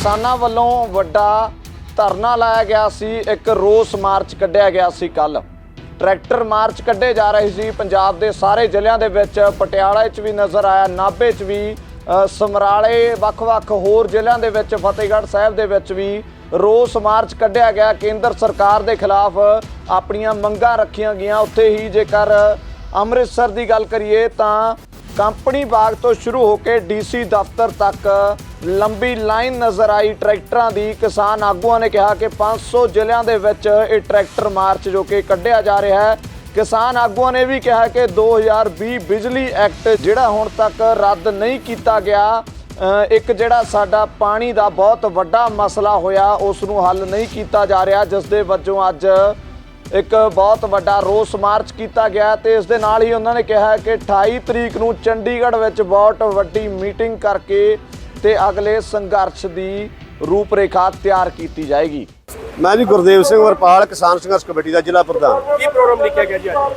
ਕਿਸਾਨਾਂ ਵੱਲੋਂ ਵੱਡਾ ਧਰਨਾ ਲਾਇਆ ਗਿਆ ਸੀ। ਇੱਕ ਰੋਸ ਮਾਰਚ ਕੱਢਿਆ ਗਿਆ ਸੀ ਕੱਲ ਟਰੈਕਟਰ ਮਾਰਚ ਕੱਢੇ ਜਾ ਰਹੇ ਸੀ। ਪੰਜਾਬ ਦੇ ਸਾਰੇ ਜ਼ਿਲ੍ਹਿਆਂ ਦੇ ਵਿੱਚ ਪਟਿਆਲਾ 'ਚ ਵੀ ਨਜ਼ਰ ਆਇਆ। ਨਾਭੇ 'ਚ ਵੀ ਸਮਰਾਲੇ, ਵੱਖ-ਵੱਖ ਹੋਰ ਜ਼ਿਲ੍ਹਿਆਂ ਦੇ ਵਿੱਚ, ਫਤਿਹਗੜ੍ਹ ਸਾਹਿਬ ਦੇ ਵਿੱਚ ਵੀ ਰੋਸ ਮਾਰਚ ਕੱਢਿਆ ਗਿਆ। ਕੇਂਦਰ ਸਰਕਾਰ ਦੇ ਖਿਲਾਫ ਆਪਣੀਆਂ ਮੰਗਾਂ ਰੱਖੀਆਂ ਗਈਆਂ। ਉੱਥੇ ਹੀ ਜੇਕਰ ਅੰਮ੍ਰਿਤਸਰ ਦੀ ਗੱਲ ਕਰੀਏ ਤਾਂ ਕੰਪਨੀ ਬਾਗ ਤੋਂ ਸ਼ੁਰੂ ਹੋ ਕੇ ਡੀਸੀ ਦਫ਼ਤਰ ਤੱਕ ਲੰਬੀ ਲਾਈਨ ਨਜ਼ਰ ਆਈ ਟਰੈਕਟਰਾਂ ਦੀ। ਕਿਸਾਨ ਆਗੂਆਂ ਨੇ ਕਿਹਾ ਕਿ 500 ਜ਼ਿਲ੍ਹਿਆਂ ਦੇ ਵਿੱਚ ਇਹ ਟਰੈਕਟਰ ਮਾਰਚ ਜੋ ਕਿ ਕੱਢਿਆ ਜਾ ਰਿਹਾ ਹੈ। ਕਿਸਾਨ ਆਗੂਆਂ ਨੇ ਵੀ ਕਿਹਾ ਕਿ 2020 ਬਿਜਲੀ ਐਕਟ ਜਿਹੜਾ ਹੁਣ ਤੱਕ ਰੱਦ ਨਹੀਂ ਕੀਤਾ ਗਿਆ ਇੱਕ ਜਿਹੜਾ ਸਾਡਾ ਪਾਣੀ ਦਾ ਬਹੁਤ ਵੱਡਾ ਮਸਲਾ ਹੋਇਆ, ਉਸ ਨੂੰ ਹੱਲ ਨਹੀਂ ਕੀਤਾ ਜਾ ਰਿਹਾ, ਜਿਸ ਦੇ ਵਜੋਂ ਅੱਜ ਇੱਕ ਬਹੁਤ ਵੱਡਾ ਰੋਸ ਮਾਰਚ ਕੀਤਾ ਗਿਆ ਤੇ ਇਸ ਦੇ ਨਾਲ ਹੀ ਉਹਨਾਂ ਨੇ ਕਿਹਾ ਕਿ 28 ਤਰੀਕ ਨੂੰ ਚੰਡੀਗੜ੍ਹ ਵਿੱਚ ਬਹੁਤ ਵੱਡੀ ਮੀਟਿੰਗ ਕਰਕੇ ਤੇ ਅਗਲੇ ਸੰਘਰਸ਼ ਦੀ ਰੂਪਰੇਖਾ ਤਿਆਰ ਕੀਤੀ ਜਾਏਗੀ। ਮੈਂ ਜੀ ਗੁਰਦੇਵ ਸਿੰਘ ਵਰਪਾਲ ਕਿਸਾਨ ਸੰਘਰਸ਼ ਕਮੇਟੀ ਦਾ ਜ਼ਿਲ੍ਹਾ ਪ੍ਰਧਾਨ। ਕੀ ਪ੍ਰੋਗਰਾਮ ਲਿਖਿਆ ਗਿਆ ਜੀ ਅੱਜ?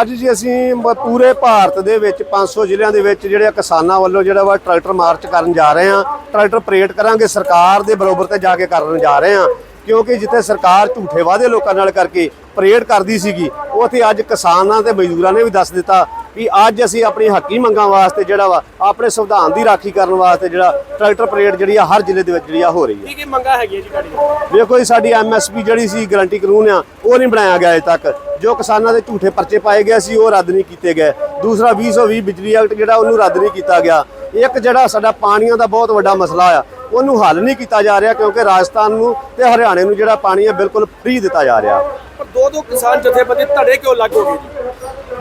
ਅੱਜ ਜੀ ਅਸੀਂ ਪੂਰੇ ਭਾਰਤ ਦੇ ਵਿੱਚ 500 ਜ਼ਿਲ੍ਹਿਆਂ ਦੇ ਵਿੱਚ ਜਿਹੜੇ ਕਿਸਾਨਾਂ ਵੱਲੋਂ ਜਿਹੜਾ ਵਾ ਟਰੈਕਟਰ ਮਾਰਚ ਕਰਨ ਜਾ ਰਹੇ ਹਾਂ। ਟਰੈਕਟਰ ਪਰੇਡ ਕਰਾਂਗੇ ਸਰਕਾਰ ਦੇ ਬਰੋਬਰ ਤੇ ਜਾ ਕੇ ਕਰਨ ਜਾ ਰਹੇ ਹਾਂ। ਕਿਉਂਕਿ ਜਿੱਥੇ ਸਰਕਾਰ ਝੂਠੇ ਵਾਅਦੇ ਲੋਕਾਂ ਨਾਲ ਕਰਕੇ ਪਰੇਡ ਕਰਦੀ ਸੀਗੀ ਉੱਥੇ ਅੱਜ ਕਿਸਾਨਾਂ ਤੇ ਮਜ਼ਦੂਰਾਂ ਨੇ ਵੀ ਦੱਸ ਦਿੱਤਾ ਕਿ ਅੱਜ ਅਸੀਂ ਆਪਣੀ ਹੱਕੀ ਮੰਗਾਂ ਵਾਸਤੇ ਜਿਹੜਾ ਵਾ ਆਪਣੇ ਸੰਵਿਧਾਨ ਦੀ ਰਾਖੀ ਕਰਨ ਵਾਸਤੇ ਜਿਹੜਾ ਟਰੈਕਟਰ ਪਰੇਡ ਜਿਹੜੀ ਆ ਹਰ ਜ਼ਿਲ੍ਹੇ ਦੇ ਵਿੱਚ ਜਿਹੜੀ ਆ ਹੋ ਰਹੀ ਹੈ ਕੀ ਕੀ ਮੰਗਾ ਹੈਗੀ ਜੀ ਤੁਹਾਡੀ ਵੇਖੋ ਜੀ ਸਾਡੀ ਐਮਐਸਪੀ ਜਿਹੜੀ ਸੀ ਗਾਰੰਟੀ ਕਾਨੂੰਨ ਆ ਉਹ ਨਹੀਂ ਬਣਾਇਆ ਗਿਆ ਅਜੇ ਤੱਕ। ਜੋ ਕਿਸਾਨਾਂ ਦੇ ਝੂਠੇ ਪਰਚੇ ਪਾਏ ਗਏ ਸੀ ਉਹ ਰੱਦ ਨਹੀਂ ਕੀਤੇ ਗਏ। ਦੂਸਰਾ 2020 ਬਿਜਲੀ ਐਕਟ ਜਿਹੜਾ ਉਹਨੂੰ ਰੱਦ ਨਹੀਂ ਕੀਤਾ ਗਿਆ। ਇੱਕ ਜਿਹੜਾ ਸਾਡਾ ਪਾਣੀਆਂ ਦਾ ਬਹੁਤ ਵੱਡਾ ਮਸਲਾ ਆ, ਉਹਨੂੰ ਹੱਲ ਨਹੀਂ ਕੀਤਾ ਜਾ ਰਿਹਾ ਕਿਉਂਕਿ ਰਾਜਸਥਾਨ ਨੂੰ ਤੇ ਹਰਿਆਣੇ ਨੂੰ ਜਿਹੜਾ ਪਾਣੀ ਹੈ ਬਿਲਕੁਲ ਫ੍ਰੀ ਦਿੱਤਾ ਜਾ ਰਿਹਾ। ਪਰ ਦੋ ਦੋ ਕਿਸਾਨ ਜਥੇਬੰਦੀ ਧੜੇ ਕਿਉਂ ਲੱਗ ਹੋ ਗਏ ਜੀ?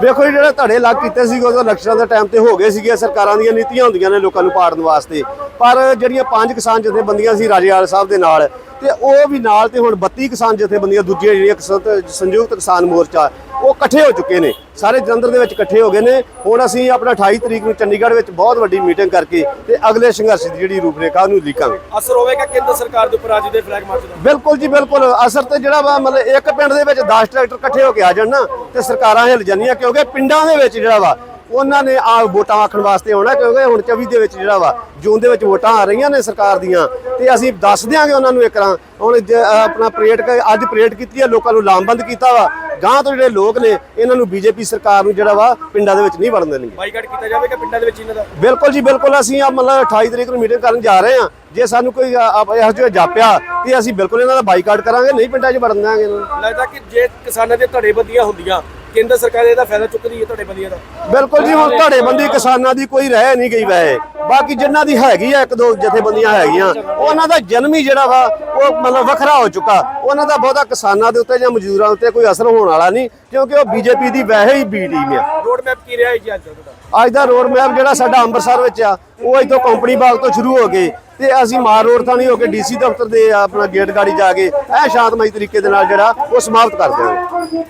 ਵੇਖੋ ਜੀ ਜਿਹੜੇ ਧੜੇ ਲੱਗ ਕੀਤੇ ਸੀਗੇ ਉਦੋਂ ਇਲੈਕਸ਼ਨਾਂ ਦੇ ਟਾਈਮ ਤੇ ਹੋ ਗਏ ਸੀਗੇ ਸਰਕਾਰਾਂ ਦੀਆਂ ਨੀਤੀਆਂ ਹੁੰਦੀਆਂ ਨੇ ਲੋਕਾਂ ਨੂੰ ਪਾੜਨ ਵਾਸਤੇ। ਪਰ ਜਿਹੜੀਆਂ ਪੰਜ ਕਿਸਾਨ ਜਥੇਬੰਦੀਆਂ ਸੀ ਰਾਜੇਵਾਲ ਸਾਹਿਬ ਦੇ ਨਾਲ ਤੇ ਉਹ ਵੀ ਨਾਲ ਤੇ ਹੁਣ 32 ਕਿਸਾਨ ਜਥੇਬੰਦੀਆਂ ਦੂਜੀਆਂ ਜਿਹੜੀਆਂ ਸੰਯੁਕਤ ਕਿਸਾਨ ਮੋਰਚਾ ਉਹ ਇਕੱਠੇ ਹੋ ਚੁੱਕੇ ਨੇ। ਸਾਰੇ ਜਲੰਧਰ ਦੇ ਵਿੱਚ ਇਕੱਠੇ ਹੋ ਗਏ ਨੇ। ਹੁਣ ਅਸੀਂ ਆਪਣਾ 28 ਤਰੀਕ ਨੂੰ ਚੰਡੀਗੜ੍ਹ ਵਿੱਚ ਬਹੁਤ ਵੱਡੀ ਮੀਟਿੰਗ ਕਰਕੇ ਤੇ ਅਗਲੇ ਸੰਘਰਸ਼ ਦੀ ਜਿਹੜੀ ਰੂਪਰੇਖਾ ਉਹਨੂੰ ਲਿਖਾਂਗੇ ਅਸਰ ਹੋਵੇਗਾ ਕੇਂਦਰ ਸਰਕਾਰ ਦੇ ਉੱਪਰ ਅੱਜ ਦੇ ਫਲੈਗ ਮਾਰਚ ਦਾ? ਬਿਲਕੁਲ ਜੀ ਬਿਲਕੁਲ। ਅਸਰ ਤੇ ਜਿਹੜਾ ਮਤਲਬ ਇੱਕ ਪਿੰਡ ਦੇ ਵਿੱਚ 10 ਟਰੈਕਟਰ ਇਕੱਠੇ ਹੋ ਕੇ ਆ ਜਾਣ ਨਾ ਤੇ ਸਰਕਾਰਾਂ ਹਿੱਲ ਜਾਂਦੀਆਂ ਕਿਉਂਕਿ ਪਿੰਡਾਂ ਦੇ ਵਿੱਚ ਜਿਹੜਾ ਵਾ ਉਹਨਾਂ ਨੇ ਆ ਵੋਟਾਂ ਆਖਣ ਵਾਸਤੇ ਆਉਣਾ ਕਿਉਂਕਿ ਹੁਣ 24 ਦੇ ਵਿੱਚ ਜਿਹੜਾ ਵਾ ਜੂਨ ਦੇ ਵਿੱਚ ਵੋਟਾਂ ਆ ਰਹੀਆਂ ਨੇ ਸਰਕਾਰ ਦੀਆਂ ਤੇ ਅਸੀਂ ਦੱਸ ਦਿਆਂਗੇ ਉਹਨਾਂ ਨੂੰ ਇੱਕ ਰਾਂ ਹੁਣ ਆਪਣਾ ਪਰੇਡ ਅੱਜ ਪਰੇਡ ਕੀਤੀ ਹੈ ਲੋਕਾਂ ਨੂੰ ਲਾਮਬੰਦ ਕੀਤਾ ਵਾ। ਗਾਂ ਤੋਂ ਜਿਹੜੇ ਲੋਕ ਨੇ ਇਹਨਾਂ ਨੂੰ ਬੀਜੇਪੀ ਸਰਕਾਰ ਨੂੰ ਜਿਹੜਾ ਵਾ ਪਿੰਡਾਂ ਦੇ ਵਿੱਚ ਨਹੀਂ ਵੜਨ ਦੇਣਗੇ। ਬਾਈਕਾਟ ਕੀਤਾ ਜਾਵੇਗਾ ਪਿੰਡਾਂ ਦੇ ਵਿੱਚ ਇਹਨਾਂ ਦਾ? ਬਿਲਕੁਲ ਜੀ ਬਿਲਕੁਲ। ਅਸੀਂ ਆ ਮਤਲਬ 28 ਤਰੀਕ ਨੂੰ ਮੀਟਿੰਗ ਕਰਨ ਜਾ ਰਹੇ ਹਾਂ। ਜੇ ਸਾਨੂੰ ਕੋਈ ਇਹੋ ਜਿਹਾ ਜਾਪਿਆ ਤੇ ਅਸੀਂ ਬਿਲਕੁਲ ਇਹਨਾਂ ਦਾ ਬਾਈਕਾਟ ਕਰਾਂਗੇ ਨਹੀਂ ਪਿੰਡਾਂ 'ਚ ਵੜਨ ਇਹਨਾਂ ਨੂੰ। ਲੱਗਦਾ ਕਿ ਜੇ ਕਿਸਾਨਾਂ ਦੇ ਧੜੇਬੰਦੀਆਂ ਹੁੰਦੀਆਂ ਕੇਂਦਰ ਸਰਕਾਰ ਇਹਦਾ ਫਾਇਦਾ ਚੁੱਕਦੀ ਹੈ ਧੜੇਬੰਦੀਆਂ ਦਾ? ਬਿਲਕੁਲ ਜੀ ਹੁਣ ਧੜੇਬੰਦੀ ਕਿਸਾਨਾਂ ਦੀ ਕੋਈ ਰਹਿ ਨਹੀਂ ਗਈ ਵੈਸੇ। ਬਾਕੀ ਜਿਨ੍ਹਾਂ ਦੀ ਹੈਗੀ ਆ ਇੱਕ ਦੋ ਜਥੇਬੰਦੀਆਂ ਹੈਗੀਆਂ ਉਹਨਾਂ ਦਾ ਜਨਮ ਹੀ ਜਿਹੜਾ ਵਾ ਉਹ ਮਤਲਬ ਵੱਖਰਾ ਹੋ ਚੁੱਕਾ। ਉਹਨਾਂ ਦਾ ਬਹੁਤਾ ਕਿਸਾਨਾਂ ਦੇ ਉੱਤੇ ਜਾਂ ਮਜ਼ਦੂਰਾਂ ਉੱਤੇ ਕੋਈ ਅਸਰ ਹੋਣ ਵਾਲਾ ਨਹੀਂ ਕਿਉਂਕਿ ਉਹ ਬੀਜੇਪੀ ਦੀ ਵੈਸੇ ਹੀ ਬੀ ਟੀਮ ਆ। ਰੋਡ ਮੈਪ ਕੀ ਰਿਹਾ ਹੈ ਜੀ ਅੱਜ ਦਾ ਤੁਹਾਡਾ? ਅੱਜ ਦਾ ਰੋਡ ਮੈਪ ਜਿਹੜਾ ਸਾਡਾ ਅੰਮ੍ਰਿਤਸਰ ਵਿੱਚ ਆ ਉਹ ਇੱਥੋਂ ਕੰਪਨੀ ਬਾਗ ਤੋਂ ਸ਼ੁਰੂ ਹੋ ਕੇ ਤੇ ਅਸੀਂ ਮਾਰ ਰੋਡ ਥਾਣੀ ਹੋ ਕੇ ਡੀਸੀ ਦਫ਼ਤਰ ਦੇ ਆਪਣਾ ਗੇਟ ਗਾੜੀ ਜਾ ਕੇ ਇਹ ਸ਼ਾਂਤਮਈ ਤਰੀਕੇ ਦੇ ਨਾਲ ਜਿਹੜਾ ਉਹ ਸਮਾਪਤ ਕਰ ਦਿਆਂਗੇ